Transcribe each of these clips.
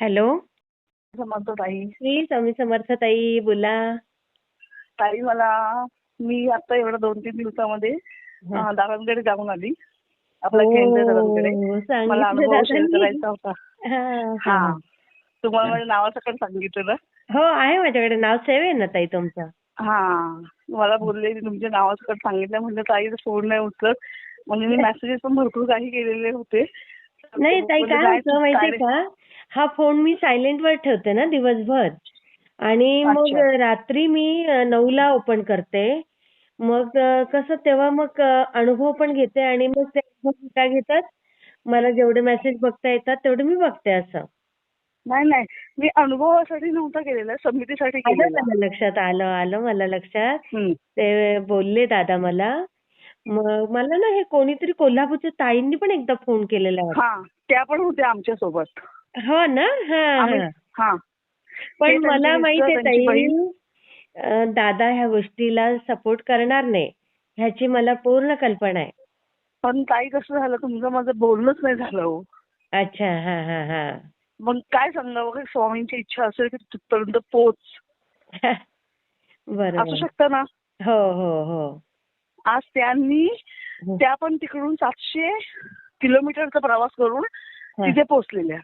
Hello. समजतो ताई. श्री स्वामी समर्थ ताई बोला. ताई मला मी आता एवढ्या दोन तीन दिवसामध्ये अं, दादांकडे जाऊन आली. आपल्या केंद्र दादांकडे. हो, मला अनुभव शेअर. करायचा होता. हा. तुम्हाला माझ्या नावासकट सांगितलं ना? हो आहे माझ्याकडे. नाव सेव आहे ना ताई तुमचं? हा. मला बोलले की तुमच्या नावासकट सांगितलं. म्हणलं ताई फोन नाही उचलत म्हणजे मी मेसेजेस पण भरपूर काही केलेले होते. नाही ताई म्हणजे काय होतं माहितीये का? हा फोन मी सायलेंट वर ठेवते ना दिवसभर. आणि मग. रात्री मी नऊला ओपन करते. मग कसं तेव्हा मग अनुभव पण घेते आणि मग ते काय घेतात? मला जेवढे मेसेज बघता येतात तेवढे मी बघते असं. नाही नाही. मी अनुभवासाठी नव्हता केलेला समितीसाठी केलेला. मला लक्षात आलं आलं मला लक्षात. ते बोलले दादा मला. मग मला ना हे कोणीतरी कोल्हापूरच्या ताईंनी पण एकदा फोन केलेला होता त्या पण होत्या आमच्यासोबत हो ना? हा पण त्यांचे मला माहीत आहे ताई दादा ह्या गोष्टीला सपोर्ट करणार नाही. ह्याची मला पूर्ण कल्पना आहे. पण ताई कसं झालं? तुमचं माझं बोलणंच नाही झालं हो. अच्छा हा हा हा. मग काय सांगावं स्वामींची इच्छा असेल की तिथपर्यंत पोच. असू बरोबर शकतं ना? हो हो हो. आज त्यांनी हो. त्या पण तिकडून सातशे किलोमीटरचा प्रवास करून. तिथे पोहोचलेल्या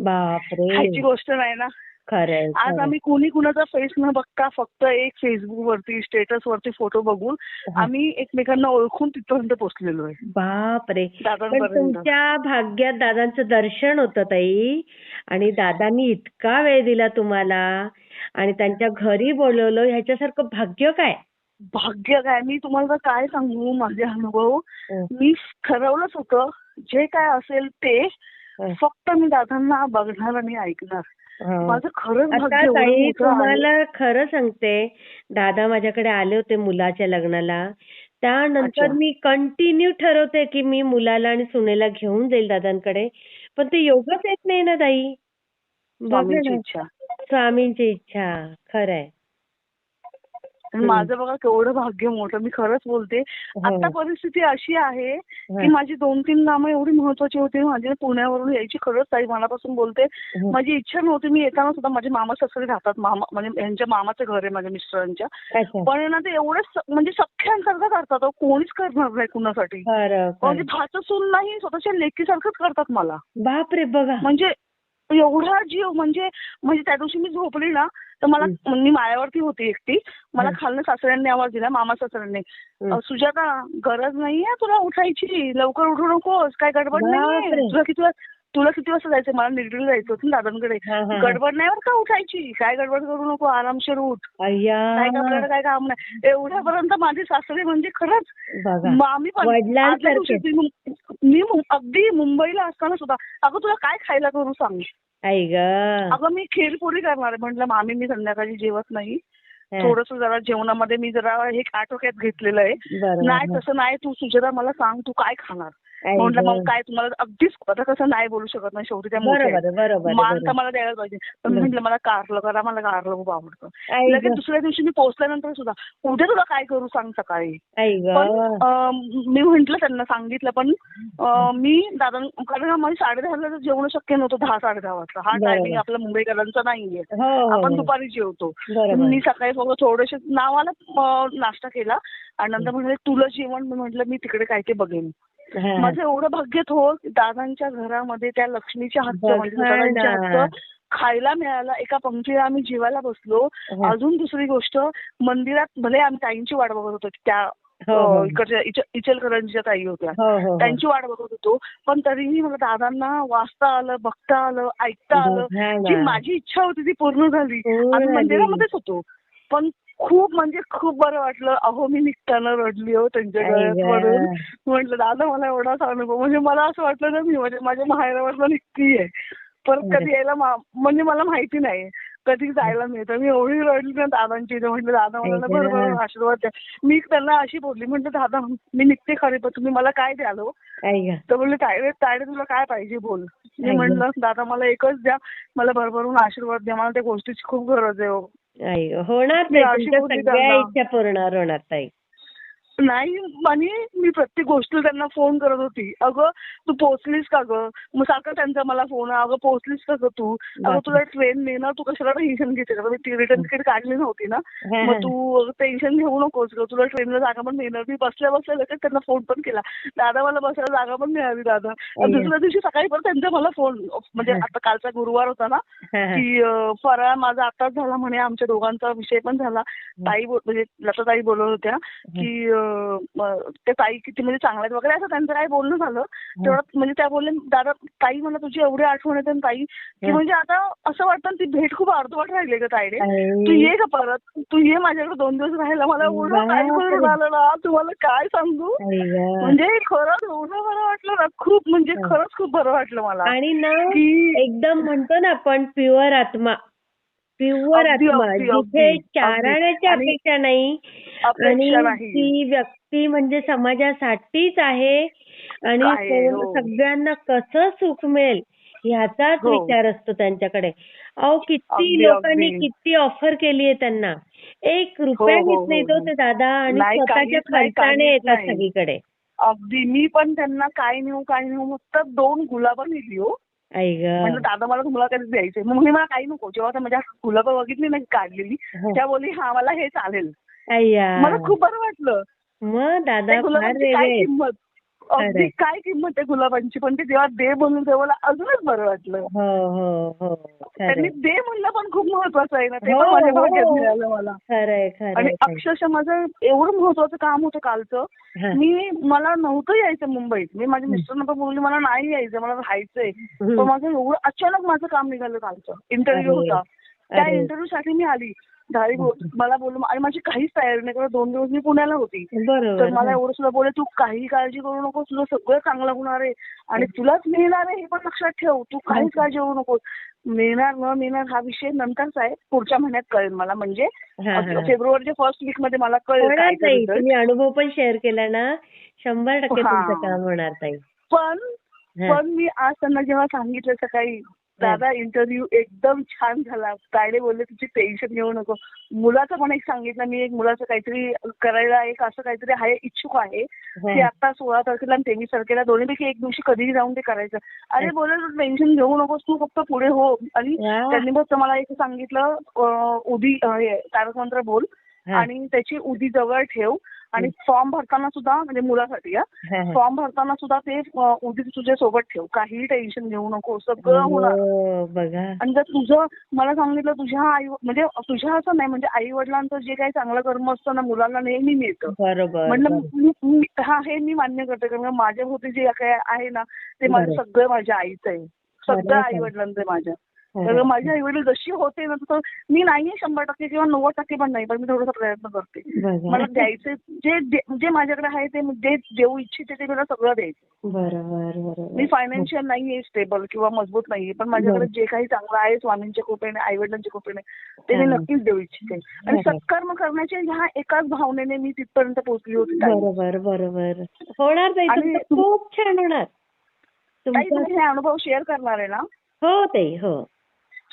खायची गोष्ट नाही ना. खरंय आज. आम्ही कुणी कुणाचा फेस न बघता फक्त एक फेसबुक वरती स्टेटस वरती फोटो बघून. आम्ही एकमेकांना ओळखून तिथपर्यंत पोहोचलेलो आहे. बापरे. तुमच्या भाग्यात दादांचं दर्शन होतं ताई. आणि दादांनी इतका वेळ दिला तुम्हाला. आणि त्यांच्या घरी बोलवलं. ह्याच्यासारखं भाग्य काय? भाग्य काय? मी तुम्हाला काय सांगू? माझे अनुभव. मी ठरवलंच होतं. जे काय असेल ते. फक्त मी दादांना बघणार आणि ऐकणार. हो. माझं खरंच आता ताई. तुम्हाला खरं सांगते दादा माझ्याकडे आले होते मुलाच्या लग्नाला. त्यानंतर. मी कंटिन्यू ठरवते की मी मुलाला आणि सुनेला घेऊन जाईल दादांकडे. पण ते योगच येत नाही ना ताई. स्वामींची इच्छा. स्वामींची इच्छा. खरंय. माझं बघा केवढं भाग्य मोठं. मी खरंच बोलते आता परिस्थिती अशी आहे की. माझी दोन तीन नामं एवढी महत्वाची होती माझी पुण्यावरून यायची खरंच ताई मनापासून बोलते. माझी इच्छा नव्हती मी येताना सुद्धा माझे मामा सासरे राहतात मामा म्हणजे यांच्या मामाचं घर आहे माझ्या मिस्टरांच्या पण ना ते एवढं स- म्हणजे सख्यांसारखं करतात. कोणीच करणार नाही कुणासाठी म्हणजे खरं. भाचं सून नाही स्वतःच्या लेकीसारखंच करतात मला बापरे बघा म्हणजे एवढा जीव म्हणजे म्हणजे त्या दिवशी मी झोपली ना तर मला मी मायावरती होती एकटी. मला. खालनं सासऱ्यांनी आवाज दिला मामा सासऱ्यांनी. सुजाता गरज नाहीये तुला उठायची? लवकर उठू नकोस काय गडबड नाहीये. बापरे. तुला किती तुला किती वाजता जायचं मला निगडीला जायचं होतं ना दादांकडे. गडबड नाही बरं का उठायची? काय गडबड करू नको आरामशीर उठ. काय आपल्याला काय काम नाही. एवढ्यापर्यंत माझे सासरे म्हणजे खरंच आम्ही पण मी अगदी मुंबईला असताना सुद्धा अगं तुला काय खायला करू सांग? अगं मी खीरपुरी करणार आहे. म्हटलं मामी मी संध्याकाळी जेवत नाही. थोडस जरा जेवणामध्ये मी जरा हे आटोक्यात घेतलेलं आहे. नाही तसं नाही तू सुजता मला सांग तू काय खाणार? म्हटलं. मग काय तुम्हाला अगदीच आता कसं नाही बोलू शकत नाही शेवटी त्या मान तर. मला द्यायला पाहिजे पण. म्हटलं मला कारलं करा मला कारलं खूप आवडतं लगेच दुसऱ्या दिवशी मी पोहोचल्यानंतर सुद्धा उद्या तुला काय करू सांग सकाळी मी म्हंटल त्यांना सांगितलं पण मी दादा कारण आम्हाला साडे दहाला जेवण शक्य नव्हतं दहा साडे दहा वाजता हा. टायमिंग आपला मुंबईकरांचा नाहीये हो हो, आपण हो. दुपारी जेवतो मी सकाळी फक्त थोडेसे नावाला नाश्ता केला आणि नंतर म्हटलं तुला जेवण मी म्हटलं मी तिकडे काय ते बघेन. माझं एवढं भाग्य हो दादांच्या घरामध्ये त्या लक्ष्मीच्या हातचं म्हणजे खायला मिळालं. एका पंक्तीला आम्ही जेवायला बसलो. हा. अजून दुसरी गोष्ट मंदिरात भले आम्ही ताईंची वाट बघत होतो त्या हो, हो. इकडच्या इच- इचलकरंजीच्या ताई होत्या. त्यांची वाट बघत होतो. पण तरीही मला दादांना वाचता आलं बघता आलं ऐकता आलं. जी माझी इच्छा होती ती पूर्ण झाली. आम्ही. मंदिरामध्येच होतो. पण खूप म्हणजे खूप बरं वाटलं. अहो मी निघताना रडली हो त्यांच्या गळ्यात. पडून म्हटलं दादा मला एवढाच अनुभव. म्हणजे मला असं वाटलं ना मी म्हणजे माझ्या माहेरावरनं निघतीये. परत. कधी यायला म्हणजे मला माहिती नाही. कधी जायला मिळतं. मी एवढी रडली ना दादांची म्हटलं दादा मला. भरभरून आशीर्वाद द्या. मी त्यांना अशी बोलली म्हटलं दादा मी निघते खरे पण तुम्ही मला काय द्याल हो? तर बोलले तायडे तायडे तुला काय पाहिजे बोल. मी. म्हटलं दादा मला एकच द्या. मला भरभरून आशीर्वाद द्या. मला त्या गोष्टीची खूप गरज आहे हो. होणार ताई अशी तुमच्या सगळ्या. इच्छा पूर्ण होणार ताई नाही म्हणे मी प्रत्येक गोष्टीला त्यांना फोन करत होती. अगं तू पोहोचलीस का ग? मग सारखं त्यांचा मला फोन अगं पोहोचलीस का ग तू? अगं. तुला ट्रेन मिळणार तू कशाला टेन्शन घेते? का मी रिटर्न तिकीट काढली नव्हती ना. मग. तू टेन्शन घेऊ नकोस ग. तुला ट्रेनला जागा पण मिळणार मी बसल्या बसल्या लगेच त्यांना फोन पण केला. दादा मला बसायला जागा पण मिळाली दादा. आणि दुसऱ्या दिवशी सकाळी परत त्यांचा मला फोन म्हणजे आता कालचा गुरुवार होता ना. की फराळ माझा आताच झाला म्हणे. आमच्या दोघांचा विषय पण झाला. ताई म्हणजे लताताई बोलत होत्या की अं, म- ते ताई किती म्हणजे चांगल्या आहेत वगैरे असं त्यांचं काही बोलणं झालं तेवढं म्हणजे त्या बोलले दादा ताई मला तुझी एवढी आठवण येते ताई की हं. म्हणजे आता असं वाटतं ती भेट खूप अर्धवट राहिली का ताईडे. तू ये का परत तू ये माझ्याकडे दोन दिवस राहायला मला एवढं काय बापरे. बरं झालं ना तुम्हाला काय सांगू गं. म्हणजे खरंच एवढं बरं वाटलं ना खूप म्हणजे हं. खरंच खूप बरं वाटलं मला आणि ना एकदम म्हणतो ना आपण प्युअर आत्मा प्युअर आत्मा जिथे चाराण्याची अपेक्षा नाही आणि ती व्यक्ती म्हणजे समाजासाठीच आहे आणि हो. सगळ्यांना कसं सुख मिळेल ह्याचाच हो. विचार असतो त्यांच्याकडे अहो किती लोकांनी. किती ऑफर केली आहे त्यांना एक रुपया हो, हो, घेत नाही तो. ते दादा आणि स्वतःच्या खर्चाने येतात. सगळीकडे अगदी मी पण त्यांना काय नेऊ काय नेऊ फक्त दोन गुलाबं नेली हो ग. दादा मला तुम्हाला कधी द्यायचे मग मी मला काही नको. जेव्हा माझ्या गुलाबं बघितली ना काढलेली त्या बोलली हा मला हे चालेल. मला खूप बरं वाटलं. मग दादा किंमत? अगदी. काय किंमत आहे गुलाबांची? पण ते जेव्हा दे म्हणून तेव्हा मला अजूनच बरं वाटलं. हो हो हो. त्यांनी दे म्हणलं पण खूप महत्वाचं आहे ना. ते हो, पण माझ्या. भाग्यात मिळालं मला. आणि अक्षरशः माझं एवढं महत्वाचं काम होतं कालचं. मी मला नव्हतं यायचं मुंबईत. मी माझ्या मिस्टरना पण बोलली मला नाही यायचं मला राहायचंय. पण माझं एवढं अचानक माझं काम निघालं कालचं. इंटरव्ह्यू होता. त्या. इंटरव्ह्यू साठी मी आली. बोल- मला बोललो आणि माझी काहीच तयारी नाही कारण दोन दिवस मी पुण्याला होती. तर मला. एवढं सुद्धा बोलले तू काही काळजी करू नको तुला सगळं चांगलं होणार आहे आणि तुलाच मिळणार आहे हे पण लक्षात ठेव. तू काहीच काळजी करू नको मिळणार न मिळणार हा विषय नंतरचा आहे. पुढच्या महिन्यात कळेल मला. म्हणजे. फेब्रुवारीच्या फर्स्ट वीकमध्ये मला कळेल. तुम्ही अनुभव पण शेअर केला ना. शंभर टक्के. तुमचं काम होणार ताई. पण. पण मी आज त्यांना जेव्हा सांगितलं सकाळी दादा इंटरव्ह्यू एकदम छान झाला. तायडे बोलले तुझी टेन्शन घेऊ नको. मुलाचं पण एक सांगितलं मी एक मुलाचं काहीतरी करायला एक असं काहीतरी आहे इच्छुक आहे की हा. आता सोळा तारखेला आणि तेवीस तारखेला दोन्हीपैकी एक दिवशी कधीही जाऊन ते करायचं. अरे बोले तू टेन्शन घेऊ नकोस तू फक्त पुढे हो. आणि. त्यांनी फक्त मला एक सांगितलं उदी अं, हे तारक मंत्र बोल हा. आणि त्याची उदी जवळ ठेव. आणि फॉर्म भरताना सुद्धा म्हणजे मुलासाठी. फॉर्म भरताना सुद्धा ते अं, उदी तुझ्या सोबत ठेव काहीही टेन्शन घेऊ नको सगळं होणार हो, बघा आणि जर तुझं मला सांगितलं तुझ्या आई म्हणजे तुझ्या असं नाही म्हणजे आई वडिलांचं जे काही चांगलं कर्म असतं ना मुलांना नेहमी मिळतं बरोबर म्हणलं बरोबर. मी- मी- हा हे मी मान्य करते कारण माझ्या भोवती जे काय आहे ना ते माझं. सगळं माझ्या आईचं आहे सगळं. आई वडिलांचं माझ्या तर हा. माझे आई वडील जशी होते ना तसं मी नाहीये शंभर टक्के किंवा नव्वद टक्के पण नाही पण मी थोडासा प्रयत्न करते. मला द्यायचे जे जे माझ्याकडे आहे ते जे देऊ इच्छिते ते मला सगळं द्यायचं मी फायनान्शियल नाहीये स्टेबल किंवा मजबूत नाहीये पण माझ्याकडे. जे काही चांगलं आहे स्वामींच्या कृपेने आई वडिलांच्या कृपेने ते मी हा. नक्कीच देऊ इच्छिते आणि. सत्कर्म करण्याच्या ह्या एकाच भावनेने मी तिथपर्यंत पोहोचली होती. बरोबर बरोबर होणार खूप छान होणार तुमचं हे अनुभव शेअर करणार आहे ना हो ताई हो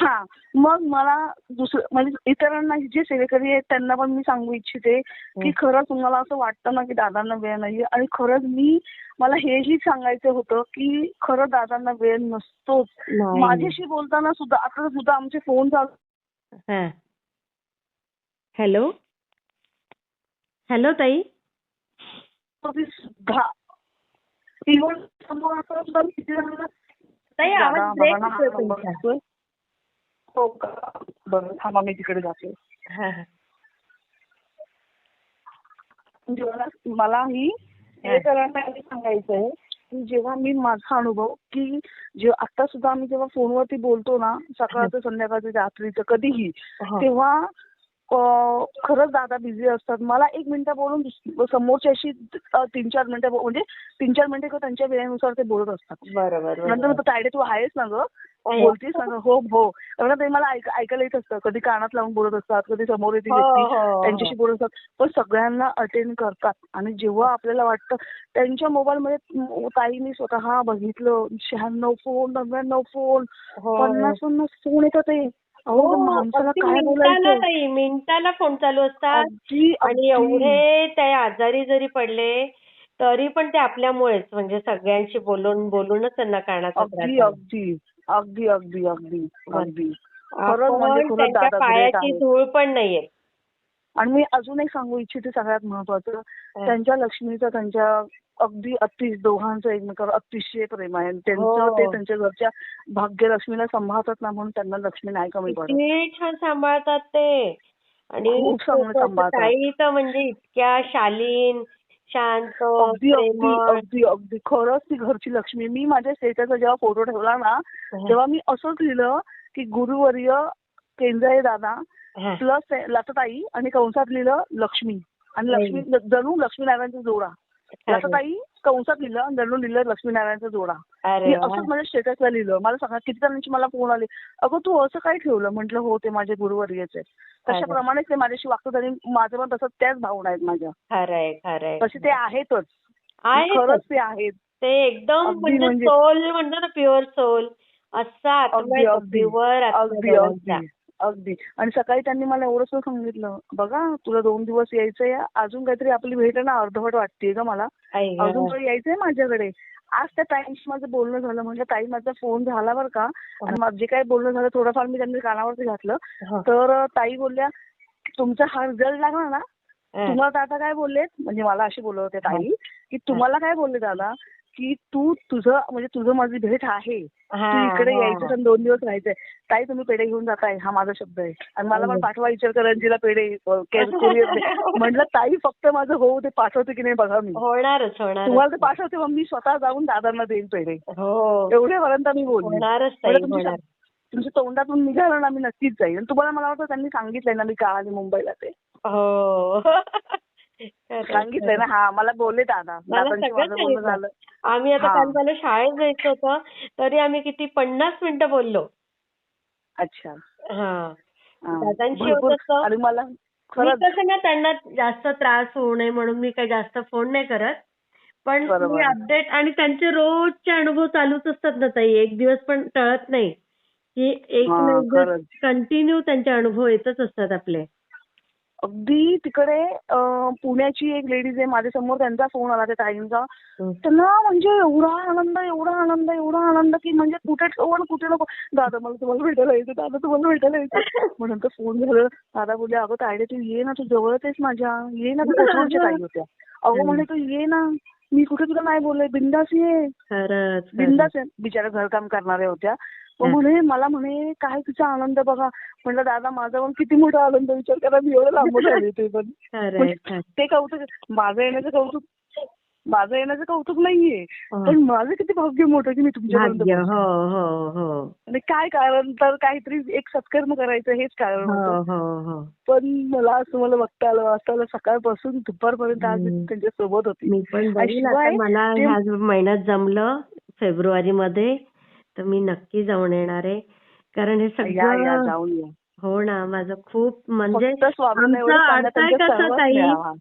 हा मग मला दुसरं म्हणजे इतरांना जे सेवेकरी आहेत त्यांना पण मी सांगू इच्छिते की खरंच तुम्हाला असं वाटतं ना की दादांना वेळ नाहीये? आणि खरंच मी मला हेही सांगायचं होतं की खरं दादांना वेळ नसतोच. माझ्याशी बोलताना सुद्धा आता सुद्धा आमचे फोन चालू हॅलो? हॅलो ताई? सुद्धा. इव्हन ताई आवाज ब्रेक होतोय हा का? बरं थांबा मी तिकडे जाते. मला हे सगळ्यांना सांगायचं आहे की जेव्हा मी माझा अनुभव की जे आता सुद्धा आम्ही जेव्हा फोनवरती बोलतो ना सकाळचं संध्याकाळचं रात्रीचं कधीही. तेव्हा खरंच दादा बिझी असतात. मला एक मिनिटं बोलून समोरच्याशी तीन चार मिनिटं म्हणजे तीन चार मिनिटं किंवा त्यांच्या वेळेनुसार ते बोलत असतात. बरोबर नंतर तायडे तू आहेस ना ग. बोलतीस ना ग? हो हो. ते मला ऐक- ऐकायला येत असतं. कधी कानात लावून बोलत असतात कधी समोर येते हो, व्यक्ती हो, हो. त्यांच्याशी बोलत असतात. पण सगळ्यांना अटेंड करतात. आणि जेव्हा आपल्याला वाटतं त्यांच्या मोबाईलमध्ये ताईने स्वतः बघितलं शहाण्णव फोन नव्याण्णव फोन. पन्नास पन्नास फोन येतात ते. हो, मिनिटाला फोन चालू असतात. आणि एवढे ते आजारी जरी पडले तरी पण ते आपल्यामुळेच म्हणजे सगळ्यांशी बोलून बोलूनच त्यांना कानाचा त्रास अगदी. अगदी. अगदी अगदी अगदी. म्हणजे त्यांच्या पायाची धूळ पण नाहीये. आणि मी अजून एक सांगू इच्छिते सगळ्यात महत्वाचं. त्यांच्या लक्ष्मीचं त्यांच्या अगदी अति दोघांचं एकमेकावर अतिशय प्रेम आहे. आणि त्यांचं हो. ते त्यांच्या घरच्या भाग्यलक्ष्मीला सांभाळतात ना म्हणून त्यांना लक्ष्मी नाही कमी पडत. किती छान सांभाळतात ते. आणि खूप चांगलं सांभाळतात. ताई तर म्हणजे इतक्या शालीन शांत अगदी अगदी प्रेमळ. अगदी अगदी. खरंच ती घरची लक्ष्मी. मी माझ्या स्टेटसचा जेव्हा फोटो ठेवला ना तेव्हा मी असंच लिहिलं की गुरुवर्य केंद्रे दादा हा. प्लस लताताई आणि कंसात लिहिलं लक्ष्मी. आणि लक्ष्मी जणू लक्ष्मीनारायणचा जोडा. लताताई कंसात लिहिलं आणि लिहिलं लक्ष्मीनारायणचा जोडा. मी. असंच माझ्या स्टेटसला लिहिलं. मला सांगा किती जणांची मला फोन आले? अगं तू असं काय ठेवलं? म्हटलं हो ते माझे गुरुवर्यच आहे तशाप्रमाणेच ते माझ्याशी वागतात आणि माझं पण तसंच त्याच भावना आहेत माझ्या. तसे ते आहेतच. खरंच ते आहेत. ते एकदम म्हणजे म्हणजे- सोल म्हणतो ना प्युअर सोल असा आत्मा अगदी आहे तो, अगदी. प्युअर अगदी. आणि सकाळी त्यांनी मला एवढंच सांगितलं बघा तुला दोन दिवस यायचंय अजून काहीतरी आपली भेट आहे ना अर्धवट वाटते का मला. गं. अजून तुला यायचंय माझ्याकडे. आज त्या ताईंशी माझं बोलणं झालं म्हणजे ताई माझा फोन झाला बरं का आणि माझं जे काही बोलणं झालं थोडंफार मी त्यांनी कानावरती घातलं. तर ताई बोलल्या तुमचा हा रिझल्ट लागला ना. तुम्हाला दादा काय बोललेत म्हणजे मला अशी बोलत होते ताई की तुम्हाला काय बोलले दादा? की तू तुझं म्हणजे तुझं माझी भेट आहे. तू इकडे. यायचं आणि दोन दिवस राहायचंय. ताई तुम्ही पेढे घेऊन जाताय. हा माझा शब्द आहे. आणि मला पण हो. पाठवा इचलकरंजीला पेढे म्हटलं ताई फक्त माझं हो ते पाठवते की नाही बघा मी. होणारच होणारच. तुम्हाला ते पाठवते मग मी स्वतः जाऊन दादांना देईन पेढे. हो. एवढ्यापर्यंत मी बोलली. तुमच्या होणार. तुमच्या तोंडातून निघालं ना मी नक्कीच आणि तुम्हाला मला वाटतं त्यांनी सांगितलंय ना मी का आली मुंबईला ते. हो. सांगितलंय ना. हा मला बोलले दादा. आम्ही आता. काल शाळेत जायचं होतं तरी आम्ही किती पन्नास मिनिटं बोललो. अच्छा. हा. दादांशी मला मी कसं ना त्यांना जास्त त्रास होऊ नये म्हणून मी काही जास्त फोन नाही करत. पण. मी अपडेट आणि त्यांचे रोजचे अनुभव चालूच असतात ना ताई. एक दिवस पण टळत नाही. की एक. कंटिन्यू त्यांचे अनुभव येतच असतात आपले. अगदी तिकडे पुण्याची एक लेडीज आहे माझ्यासमोर त्यांचा फोन आला त्या ताईंचा. त्यांना म्हणजे एवढा आनंद एवढा आनंद एवढा आनंद की म्हणजे कुठे ठेवू आणि कुठे नको. दादा मला तुम्हाला भेटायला यायचं दादा तुम्हाला भेटायला यायचं. म्हणून तर फोन झालं. दादा बोलले अगं तायडे तू ये ना तू जवळच आहेस माझ्या. ये ना तू कोथरूडच्या ताई होत्या. अगो म्हणे तू ये ना. मी कुठे तुला नाही बोलले. बिंदास ये. बिंदास बिचारा घरकाम करणाऱ्या होत्या. मग म्हणे मला म्हणे काय तुझा आनंद बघा. म्हटलं दादा माझा पण किती मोठा आनंद विचार करा मी एवढं लांबून आले ते पण. म्हणजे. ते कौतुक माझं येण्याचं कौतुक माझं येण्याचं कौतुक नाहीये. हा. पण माझं किती भाग्य मोठं की मी पोहोचले. हो हो आणि काय कारण तर काहीतरी एक सत्कर्म करायचं हेच कारण पण मला असं मला बघता आलं वाचता आलं सकाळपासून दुपारपर्यंत आज. त्यांच्यासोबत होती. मला महिन्यात जमलं फेब्रुवारी मध्ये तर मी नक्की जाऊन येणार आहे. कारण हे या या सगळं जाऊन या. हो ना माझं खूप म्हणजे फक्त स्वामींना एवढं आमचं सांगा त्यांच्या कसं सर्वच ताई? द्यावा.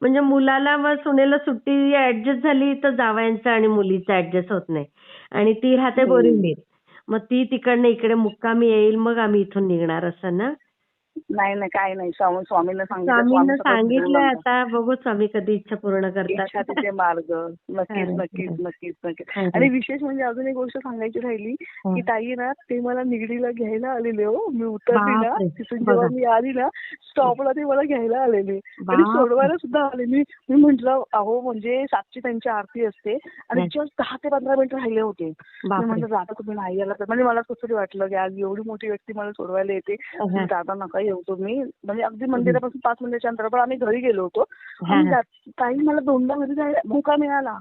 म्हणजे मुलाला व सुनेला सुट्टी ऍडजस्ट झाली तर जावयांचं आणि मुलीचं ऍडजस्ट होत नाही. आणि ती राहते हम्म. बोरिवलीत मग ती तिकडनं इकडे मुक्कामी येईल मग आम्ही इथून निघणार असं ना? नाही नाही काय नाही स्वामी स्वामींना सांगितलं स्वामींना घेऊन आता बघू स्वामी कधी इच्छा पूर्ण इच्छा करतात तिथे मार्ग नक्कीच नक्कीच. नक्कीच नक्कीच. आणि विशेष म्हणजे अजून एक गोष्ट सांगायची राहिली. की ताई ना ते मला निगडीला घ्यायला आलेले हो मी उतरली ना बापरे. तिथून जेव्हा. मी आली ना स्टॉपला ते मला घ्यायला आलेले आणि बापरे. सोडवायला सुद्धा आले मी मी म्हंटल अहो म्हणजे सातची त्यांची आरती असते आणि. जस्ट दहा ते पंधरा मिनिटं राहिले होते मी बापरे. म्हटलं दादा तुम्ही नाही आला तर म्हणजे मला कसं तरी वाटलं की आज एवढी मोठी व्यक्ती मला सोडवायला येते हं. दादा नका येऊ तुम्ही म्हणजे अगदी मंदिरापासून पाच मिनिटाच्या अंतरावर आम्ही घरी गेलो होतो. हं, आणि हं. ताई मला दोनदा घरी जायला मोका मिळाला.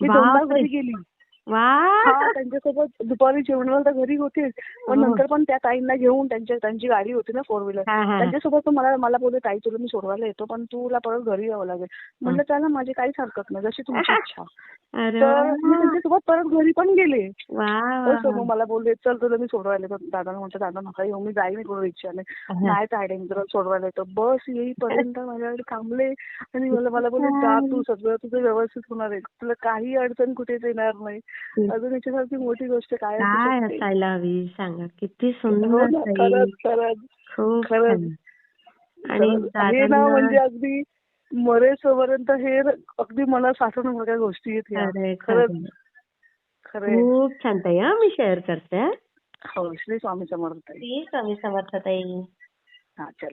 मी दोनदा. घरी गेली. हा त्यांच्यासोबत दुपारी जेवणाला तर घरी होते पण हो. नंतर पण त्या ताईंना घेऊन त्यांच्या त्यांची गाडी होती ना फोर व्हीलर. त्यांच्यासोबत मला मला बोलले ताई तुला मी सोडवायला येतो पण तुला परत घरी यावं लागेल. म्हटलं त्याला माझी काहीच हरकत नाही जशी तुमची इच्छा. तर. मी त्यांच्यासोबत परत घरी पण गेले. मग मला बोलले चल तुला मी सोडवायला येतो. दादा म्हटलं दादा नका येऊ मी जाईन कोण इच्छाने हं. नाही तायडे मी तुला सोडवायला येतो. बस येईपर्यंत माझ्याकडे थांबले. आणि मला मला बोलले जा तू सगळं तुझं व्यवस्थित होणार आहे. तुला काही अडचण कुठेच येणार नाही. अजून याच्यासारखी मोठी गोष्ट काय? असायला हवी? सांगा. किती हो सुंदर आणि. हे ना म्हणजे अगदी मरेसोपर्यंत हे अगदी मला साठवण्यासारख्या गोष्टी आहेत खरंच. खूप छान ताई हा. मी शेअर करते हा. श्री स्वामी समर्थ श्री स्वामी समर्थ ताई. हा चला.